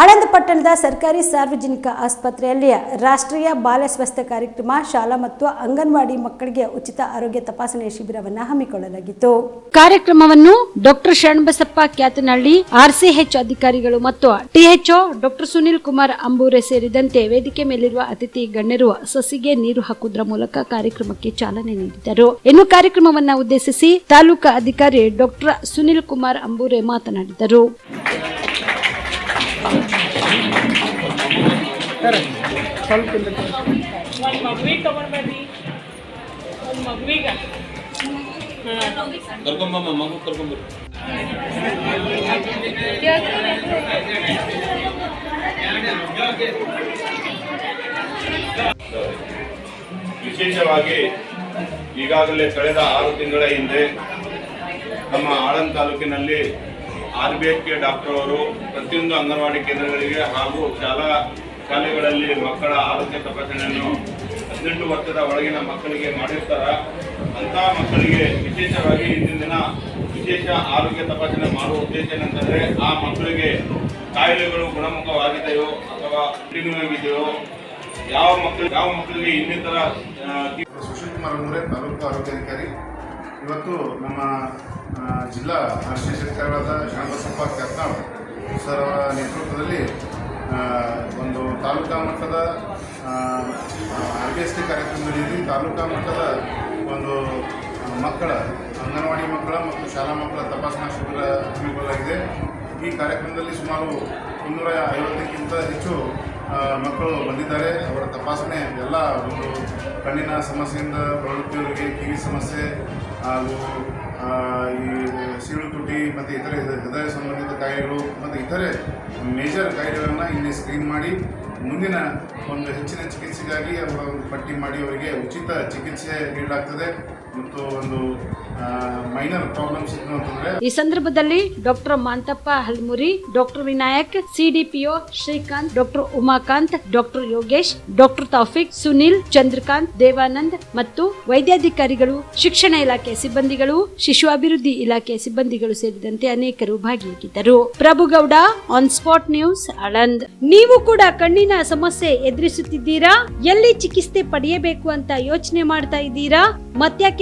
ಆಳಂದ ಪಟ್ಟಣದ ಸರ್ಕಾರಿ ಸಾರ್ವಜನಿಕ ಆಸ್ಪತ್ರೆಯಲ್ಲಿ ರಾಷ್ಟ್ರೀಯ ಬಾಲ್ಯ ಸ್ವಾಸ್ಥ್ಯ ಕಾರ್ಯಕ್ರಮ, ಶಾಲಾ ಮತ್ತು ಅಂಗನವಾಡಿ ಮಕ್ಕಳಿಗೆ ಉಚಿತ ಆರೋಗ್ಯ ತಪಾಸಣೆ ಶಿಬಿರವನ್ನು ಹಮ್ಮಿಕೊಳ್ಳಲಾಗಿತ್ತು. ಕಾರ್ಯಕ್ರಮವನ್ನು ಡಾಕ್ಟರ್ ಶರಣಬಸಪ್ಪ ಕ್ಯಾತನಹಳ್ಳಿ, ಆರ್ಸಿಎಚ್ ಅಧಿಕಾರಿಗಳು ಮತ್ತು ಟಿಎಚ್ಒ ಡಾಕ್ಟರ್ ಸುನಿಲ್ ಕುಮಾರ್ ಅಂಬೂರೆ ಸೇರಿದಂತೆ ವೇದಿಕೆ ಮೇಲಿರುವ ಅತಿಥಿ ಗಣ್ಯರು ಸಸಿಗೆ ನೀರು ಹಾಕುವುದರ ಮೂಲಕ ಕಾರ್ಯಕ್ರಮಕ್ಕೆ ಚಾಲನೆ ನೀಡಿದರು. ಇನ್ನು ಕಾರ್ಯಕ್ರಮವನ್ನು ಉದ್ದೇಶಿಸಿ ತಾಲೂಕಾ ಅಧಿಕಾರಿ ಡಾಕ್ಟರ್ ಸುನಿಲ್ ಕುಮಾರ್ ಅಂಬೂರೆ ಮಾತನಾಡಿದರು. ಒಂದು ಮಗುವಿಗೆ ತಗೊಂಡ್ಬರ್ರಿ ಒಂದು ಮಗುವಿಗ. ಕರ್ಕೊಂಬಮ್ಮ ಮಗು ಕರ್ಕೊಂಬರ್ರಿ. ವಿಶೇಷವಾಗಿ ಈಗಾಗಲೇ ಕಳೆದ ಆರು ತಿಂಗಳ ಹಿಂದೆ ನಮ್ಮ ಆಳಂದ ತಾಲೂಕಿನಲ್ಲಿ R B F K doctor ಅವರು ಪ್ರತಿಯೊಂದು ಅಂಗನವಾಡಿ ಕೇಂದ್ರಗಳಿಗೆ ಹಾಗೂ ಶಾಲಾ ಶಾಲೆಗಳಲ್ಲಿ ಮಕ್ಕಳ ಆರೋಗ್ಯ ತಪಾಸಣೆಯನ್ನು ಹದಿನೆಂಟು ವರ್ಷದ ಒಳಗಿನ ಮಕ್ಕಳಿಗೆ ಮಾಡಿರ್ತಾರ. ಅಂತ ಮಕ್ಕಳಿಗೆ ವಿಶೇಷವಾಗಿ ಇಂದಿನ ದಿನ ವಿಶೇಷ ಆರೋಗ್ಯ ತಪಾಸಣೆ ಮಾಡುವ ಉದ್ದೇಶ ಏನಂತಂದ್ರೆ, ಆ ಮಕ್ಕಳಿಗೆ ಕಾಯಿಲೆಗಳು ಗುಣಮುಖವಾಗಿದೆಯೋ ಅಥವಾ ಕಂಟಿನ್ಯೂ ಯಾವ ಮಕ್ಕಳು, ಯಾವ ಮಕ್ಕಳಿಗೆ ಇನ್ನಿತರ ಸುಶೀಲ್ ಕುಮಾರ್ ಅಂದ್ರೆ ತಾಲೂಕು ಆರೋಗ್ಯಾಧಿಕಾರಿ ಇವತ್ತು ನಮ್ಮ ಜಿಲ್ಲಾ ರಾಷ್ಟ್ರೀಯ ಅಧಿಕಾರಿಗಳಾದ ಶಾಂತಸಪ್ಪ ಕತ್ನಾಳ್ ಸರ್ ನೇತೃತ್ವದಲ್ಲಿ ಒಂದು ತಾಲೂಕಾ ಮಟ್ಟದ ಆರ್ ಬಿ ಎಸ್ ಟಿ ಕಾರ್ಯಕ್ರಮದಲ್ಲಿ ತಾಲೂಕಾ ಮಟ್ಟದ ಒಂದು ಮಕ್ಕಳ, ಅಂಗನವಾಡಿ ಮಕ್ಕಳ ಮತ್ತು ಶಾಲಾ ಮಕ್ಕಳ ತಪಾಸಣಾ ಶಿಬಿರ ಹಮ್ಮಿಕೊಳ್ಳಲಾಗಿದೆ. ಈ ಕಾರ್ಯಕ್ರಮದಲ್ಲಿ ಸುಮಾರು ಇನ್ನೂರ ಐವತ್ತಕ್ಕಿಂತ ಹೆಚ್ಚು ಮಕ್ಕಳು ಬಂದಿದ್ದಾರೆ. ಅವರ ತಪಾಸಣೆ, ಎಲ್ಲ ಒಂದು ಕಣ್ಣಿನ ಸಮಸ್ಯೆಯಿಂದ ಬಳಲುತ್ತಿರುವವರಿಗೆ ಕಿವಿ ಸಮಸ್ಯೆ ಹಾಗೂ ಈ ಸೀಳು ತುಟಿ ಮತ್ತು ಇತರೆ ಹೃದಯ ಸಂಬಂಧಿತ ಕಾಯಿಲೆಗಳು ಮತ್ತು ಇತರೆ ಮೇಜರ್ ಕಾಯಿಲೆಗಳನ್ನು ಇಲ್ಲಿ ಸ್ಕ್ರೀನ್ ಮಾಡಿ, ಮುಂದಿನ ಒಂದು ಹೆಚ್ಚಿನ ಚಿಕಿತ್ಸೆಗಾಗಿ ಅವರ ಪಟ್ಟಿ ಮಾಡಿ ಅವರಿಗೆ ಉಚಿತ ಚಿಕಿತ್ಸೆ ನೀಡಲಾಗ್ತದೆ. ಮತ್ತು ಒಂದು ಮೈನರ್ ಪ್ರಾಬ್ಲಮ್ಸ್ ಈ ಸಂದರ್ಭದಲ್ಲಿ doctor Manthappa Halmuri, doctor Vinayak CDPO Srikanth, doctor Umakant, doctor Yogesh, doctor Taufiq, Sunil, Chandrakant, Devanand ಮತ್ತು ವೈದ್ಯಾಧಿಕಾರಿಗಳು, ಶಿಕ್ಷಣ ಇಲಾಖೆ ಸಿಬ್ಬಂದಿಗಳು, ಶಿಶು ಅಭಿವೃದ್ಧಿ ಇಲಾಖೆ ಸಿಬ್ಬಂದಿಗಳು ಸೇರಿದಂತೆ ಅನೇಕರು ಭಾಗಿಯಾಗಿದ್ದರು. Prabhugouda on spot news Aland ನೀವು ಕೂಡ ಕಣ್ಣಿನ ಸಮಸ್ಯೆ ಎದುರಿಸುತ್ತಿದ್ದೀರಾ? ಎಲ್ಲಿ ಚಿಕಿತ್ಸೆ ಪಡೆಯಬೇಕು ಅಂತ ಯೋಚನೆ ಮಾಡ್ತಾ ಇದ್ದೀರಾ? ಮತ್ಯಾಕೆ